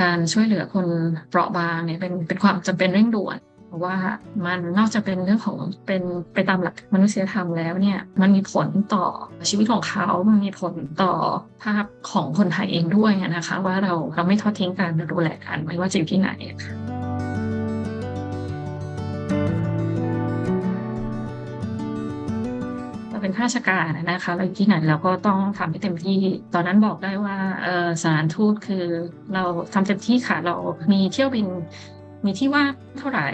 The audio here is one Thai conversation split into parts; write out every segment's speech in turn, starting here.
การช่วยเหลือคนเปราะบางเนี่ยเป็นเป็นความจำเป็นเร่งด่วนเพราะว่ามันนอกจากเป็นเรื่องของเป็นไปตามหลักมนุษยธรรมแล้วเนี่ยมันมีผลต่อชีวิตของเขามันมีผลต่อภาพของคนไทยเองด้วยนะคะ ว่าเราเราไม่ทอดทิ้งกันเรดูแลกันไม่ว่าจะอยู่ที่ไหนค่ะ เป็นข้าราชการนะคะเราอยู่ที่ไหนเราก็ต้องทำให้เต็มที่ ตอนนั้นบอกได้ว่าสารทูตคือเราทำเต็มที่ค่ะเรามีเที่ยวบิน มีที่ว่างเท่าไหร่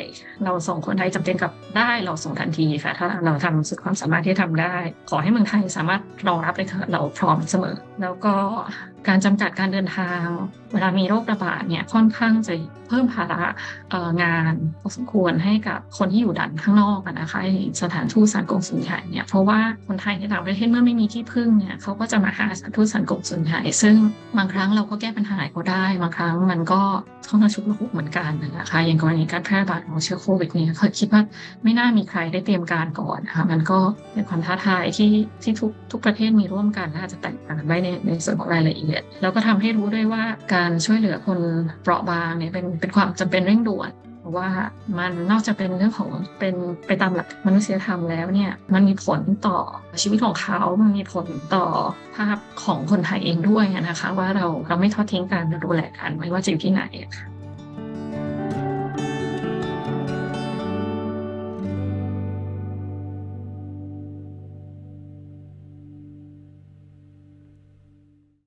เราส่งคนไทยจำเป็นกับได้เราส่งทันทีค่ะ ถ้าเราทำสุดความสามารถที่จะทำได้ ขอให้เมืองไทยสามารถรองรับเลยค่ะเราพร้อมเสมอ แล้วก็การจำกัดการเดินทาง เวลามีโรคระบาดเนี่ยค่อนข้างจะเพิ่มภาระงานพอสมควรให้กับคนที่อยู่ดันข้างนอกอะนะคะสถานทูตสถานกงสุลไทยเนี่ยเพราะว่าคนไทยในต่างประเทศเมื่อไม่มีที่พึ่งเนี่ยเขาก็จะมาหาสถานทูตสถานกงสุลไทยซึ่งบางครั้งเราก็แก้ปัญหาให้เขาได้บางครั้งมันก็เข้ามาชุกละหุกเหมือนกันนะคะอย่างกรณีการแพร่ระบาดของเชื้อโควิดเนี่ยเคยคิดว่าไม่น่ามีใครได้เตรียมการก่อนนะคะมันก็เป็นความท้าทายที่ที่ทุกทุกประเทศมีร่วมกันและอาจะแตกต่างไปในในส่วนของรายละเอียด แล้วก็ทำให้รู้ด้วยว่าการช่วยเหลือคนเปราะบางเนี่ยเป็นเป็นความจำเป็นเร่งด่วนเพราะว่ามันนอกจากเป็นเรื่องของเป็นไปตามหลักมนุษยธรรมแล้วเนี่ยมันมีผลต่อชีวิตของเขามันมีผลต่อภาพของคนไทยเองด้วยนะคะ ว่าเราเราไม่ทอดทิ้งกันเราดูแลกันไม่ว่าจะอยู่ที่ไหนค่ะ